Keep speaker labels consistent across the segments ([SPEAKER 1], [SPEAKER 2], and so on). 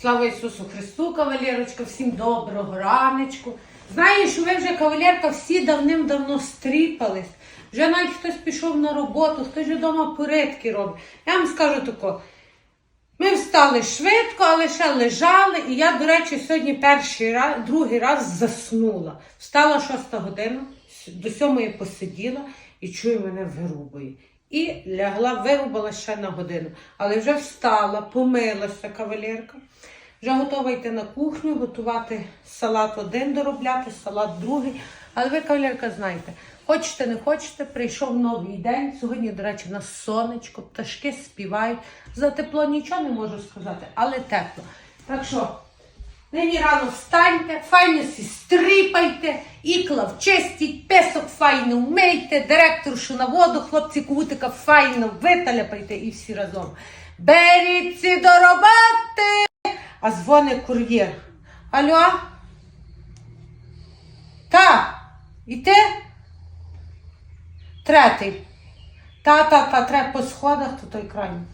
[SPEAKER 1] Слава Ісусу Христу, кавалерочка, всім доброго раночку. Знаю, що ви вже, кавалерка, всі давним-давно стріпались. Вже навіть хтось пішов на роботу, хтось вже вдома порядки робить. Я вам скажу тако. Ми встали швидко, але ще лежали. І я, до речі, сьогодні перший раз, другий раз заснула. Встала шоста година, до сьомої посиділа і чую, мене вирубує. І лягла, вирубала ще на годину. Але вже встала, помилася кавалерка. Вже готова йти на кухню, готувати салат один доробляти, салат другий. Але ви, кавалерка, знаєте, хочете, не хочете, прийшов новий день. Сьогодні, до речі, на сонечко, пташки співають. За тепло нічого не можу сказати, але тепло. Так що, нині рано встаньте, файно стріпайте, ікла вчистіть, песок файно вмийте, директоршу на воду, хлопці кутика файно виталяпайте і всі разом. Беріться до роботи! А дзвонить кур'єр. Алло? Та, і ти? Третій. Та, та, та, треба по сходах, то той крайній.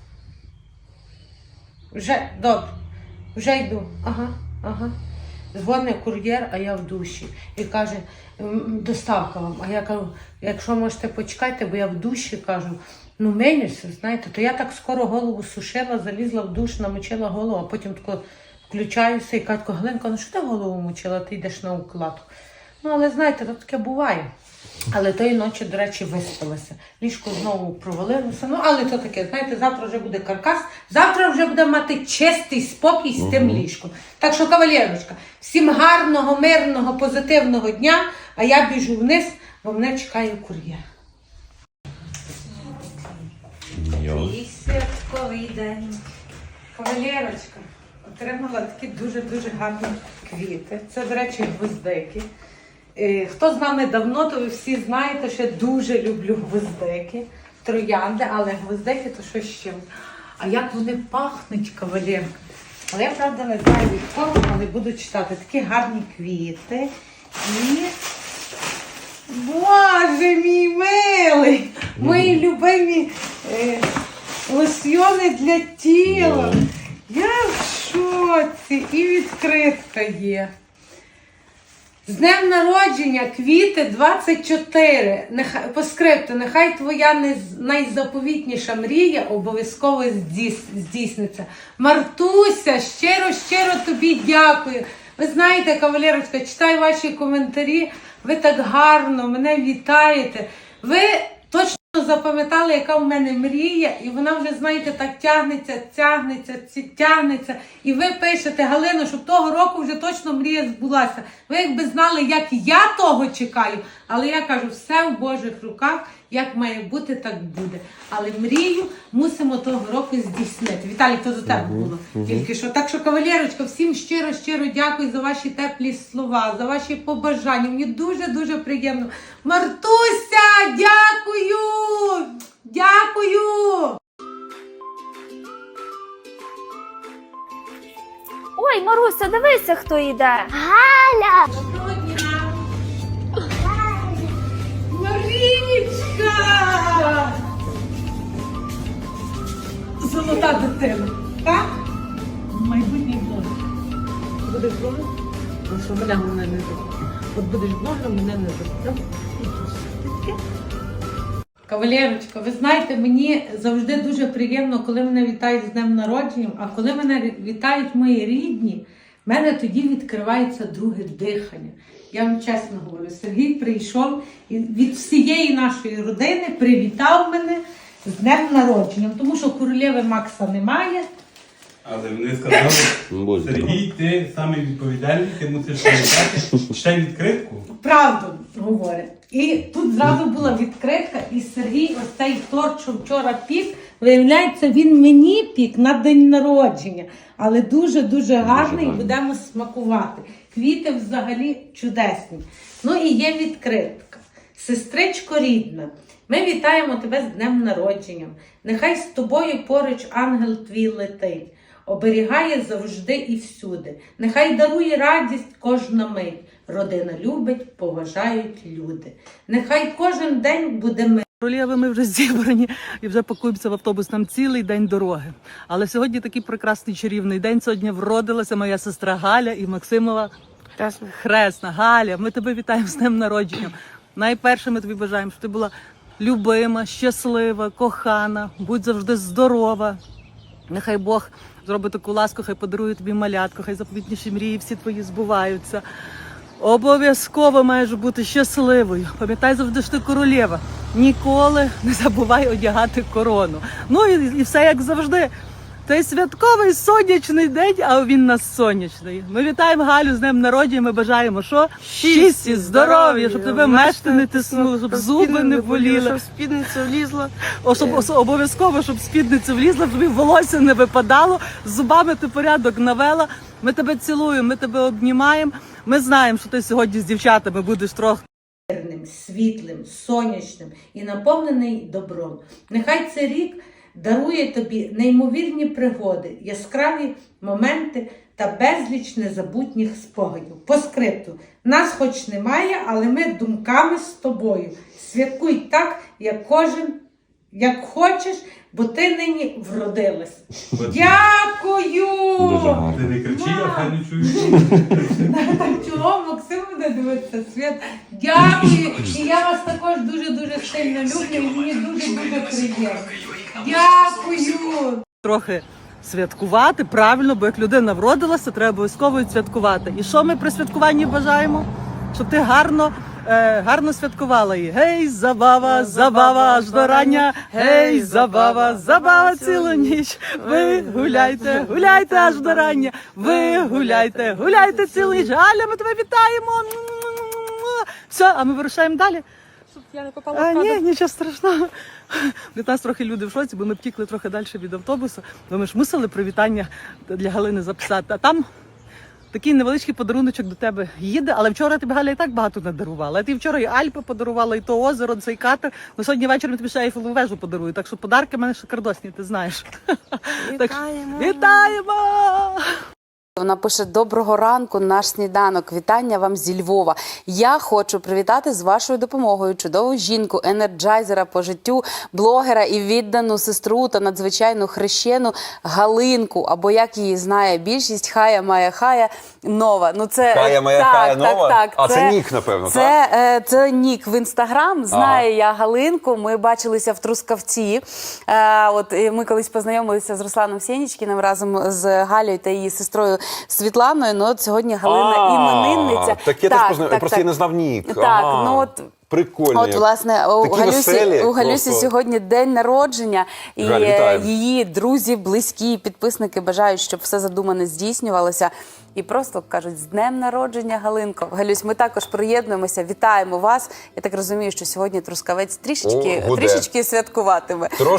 [SPEAKER 1] Вже, добре, вже йду. Ага, ага. Дзвонить кур'єр, а я в душі. І каже, доставка вам. А я кажу, якщо можете почекайте, бо я в душі кажу, ну менюся, знаєте, то я так скоро голову сушила, залізла в душ, намочила голову, а потім тако включаюся і кажу, Галинка, ну що ти голову мочила, ти йдеш на укладку. Ну, але знаєте, то таке буває. Але тої ночі, до речі, виспалася. Ліжко знову провалилося. Ну, але то таке, знаєте, завтра вже буде каркас, завтра вже буде мати чистий спокій з тим ліжком. Так що, кавалерочка, всім гарного, мирного, позитивного дня, а я біжу вниз, бо мене чекає кур'єр.
[SPEAKER 2] Йо.
[SPEAKER 1] Святковий день. Кавалерочка отримала такі дуже-дуже гарні квіти. Це, до речі, гвоздики. Е, Хто з нами давно, то ви всі знаєте, що я дуже люблю гвоздики, троянди, але гвоздики то що ще. А як вони пахнуть, кавалерка. Але я правда не знаю від кого, але буду читати такі гарні квіти. І Боже мій милий! Мої любимі е, лосьйони для тіла. Я в шоці і відкритка є. З днем народження квіти 24. Нехай, по скрипту, нехай твоя найзаповітніша мрія обов'язково здійс- здійсниться. Мартуся, щиро, щиро тобі дякую. Ви знаєте, кавалерочка, читаю ваші коментарі. Ви так гарно мене вітаєте. Ви точно запам'ятали, яка в мене мрія, і вона вже, знаєте, так тягнеться, тягнеться, тягнеться. І ви пишете, Галина, щоб того року вже точно мрія збулася. Ви якби знали, як я того чекаю, але я кажу, все в Божих руках, як має бути, так буде. Але мрію мусимо того року здійснити. Віталій, то до тебе було тільки що. Так що, кавалерочка, всім щиро, щиро дякую за ваші теплі слова, за ваші побажання. Мені дуже дуже приємно. Мартуся, дякую! Дякую!
[SPEAKER 3] Ой, Маруся, дивися, хто йде.
[SPEAKER 4] Галя!
[SPEAKER 1] Дитина. Так? Майбутній блогер. Будеш блогер? Ну що мене мене не забуде. От будеш блогером, мене не забуде. Кавалерочка, ви знаєте, мені завжди дуже приємно, коли мене вітають з днем народження, а коли мене вітають мої рідні, в мене тоді відкривається друге дихання. Я вам чесно говорю, Сергій прийшов і від всієї нашої родини привітав мене з днем народження, тому що королеви Макса немає.
[SPEAKER 2] Але вони сказали, Сергій, ти самий відповідальний, ти мусиш пам'ятати ще відкритку.
[SPEAKER 1] Правду говорить. І тут зразу була відкритка, і Сергій ось цей торт, що вчора пік, виявляється, він мені пік на день народження. Але дуже-дуже гарний і
[SPEAKER 5] гарний.
[SPEAKER 1] будемо смакувати. Квіти взагалі чудесні. Ну і є відкритка. Сестричко рідна, ми вітаємо тебе з днем народження. Нехай з тобою поруч ангел твій летить, оберігає завжди і всюди. Нехай дарує радість кожна мить. Родина любить, поважають люди. Нехай кожен день буде мир.
[SPEAKER 4] Королєви ми вже зібрані і вже пакуємося в автобус нам цілий день дороги. Але сьогодні такий прекрасний чарівний день. Сьогодні вродилася моя сестра Галя і Максимова хресна. Галя, ми тебе вітаємо з днем народження. Найперше ми тобі бажаємо, щоб ти була любима, щаслива, кохана, будь завжди здорова. Нехай Бог зробить таку ласку, хай подарує тобі малятку, хай заповітніші мрії всі твої збуваються. Обов'язково маєш бути щасливою. Пам'ятай завжди, що ти королева. Ніколи не забувай одягати корону. Ну і, і все як завжди. Цей святковий сонячний день, а він нас сонячний. Ми вітаємо Галю з днем народження. Ми бажаємо, що щасті, здоров'я, щоб тебе мешти не тиснули, щоб зуби не боліли.
[SPEAKER 5] Щоб спідниця влізла.
[SPEAKER 4] Обов'язково, щоб спідниця влізла, щоб волосся не випадало. З зубами ти порядок навела. Ми тебе цілуємо, ми тебе обнімаємо. Ми знаємо, що ти сьогодні з дівчатами будеш трохи.
[SPEAKER 1] світлим, сонячним і наповнений добром. Нехай цей рік дарує тобі неймовірні пригоди, яскраві моменти та безліч незабутніх спогадів. По скрипту, нас хоч немає, але ми думками з тобою. Святкуй так, як кожен, як хочеш, бо ти нині вродилась. Дякую!
[SPEAKER 2] Ти не кричи, я хай не чую.
[SPEAKER 1] Чого Максим буде дивитися світ. Дякую. І я вас також дуже дуже сильно люблю. І мені дуже дуже приємно. Дякую.
[SPEAKER 4] трохи святкувати правильно, бо як людина вродилася, треба обов'язково святкувати. І що ми при святкуванні бажаємо? Щоб ти гарно. Е, Гарно святкувала її. Гей, забава, забава аж до рання. Гей, забава, забава цілу ніч. Ви гуляйте, гуляйте аж до рання. Ви гуляйте, гуляйте цілу ніч. Галя, ми тебе вітаємо. Все, а ми вирушаємо далі.
[SPEAKER 5] Я не попала
[SPEAKER 4] А,
[SPEAKER 5] в кадр.
[SPEAKER 4] ні, нічого страшного. Від нас трохи люди в шоці, бо ми втікли трохи далі від автобусу, бо ми ж мусили привітання для Галини записати. А там такий невеличкий подаруночок до тебе їде, але вчора тобі Галя і так багато надарувала. А ти вчора і Альпи подарувала, і то озеро, цей катер. Ну сьогодні вечором тобі ще Ейфелеву вежу подарую. Так що подарки в мене шикардосні, ти знаєш.
[SPEAKER 5] Вітаємо.
[SPEAKER 4] Вітаємо!
[SPEAKER 6] Вона пише: Доброго ранку, наш сніданок. Вітання вам зі Львова. Я хочу привітати з вашою допомогою чудову жінку, енерджайзера по життю, блогера і віддану сестру та надзвичайну хрещену Галинку. Або як її знає більшість, хая має хая нова. Ну це
[SPEAKER 7] Хая моя
[SPEAKER 6] так, так,
[SPEAKER 7] нова?
[SPEAKER 6] Так,
[SPEAKER 7] А це нік, напевно,
[SPEAKER 6] Це, е, це нік в інстаграм. Знає я Галинку. Ми бачилися в Трускавці. Е, от і ми колись познайомилися з Русланом Сєнічкіним разом з Галею та її сестрою Світланою. Ну от сьогодні Галина
[SPEAKER 7] А,
[SPEAKER 6] іменинниця.
[SPEAKER 7] Так я теж познайомився, просто я не знав нік.
[SPEAKER 6] Так,
[SPEAKER 7] Ага.
[SPEAKER 6] ну от.
[SPEAKER 7] Прикольно.
[SPEAKER 6] От, власне, у
[SPEAKER 7] Такі
[SPEAKER 6] Галюсі,
[SPEAKER 7] веселі
[SPEAKER 6] у Галюсі
[SPEAKER 7] просто.
[SPEAKER 6] сьогодні день народження, і
[SPEAKER 7] Галь,
[SPEAKER 6] е, її друзі, близькі, підписники бажають, щоб все задумане здійснювалося. І просто кажуть, з днем народження, Галинко. Галюсь, ми також приєднуємося, вітаємо вас. Я так розумію, що сьогодні Трускавець трішечки,
[SPEAKER 7] О,
[SPEAKER 6] трішечки святкуватиме.
[SPEAKER 7] Трошки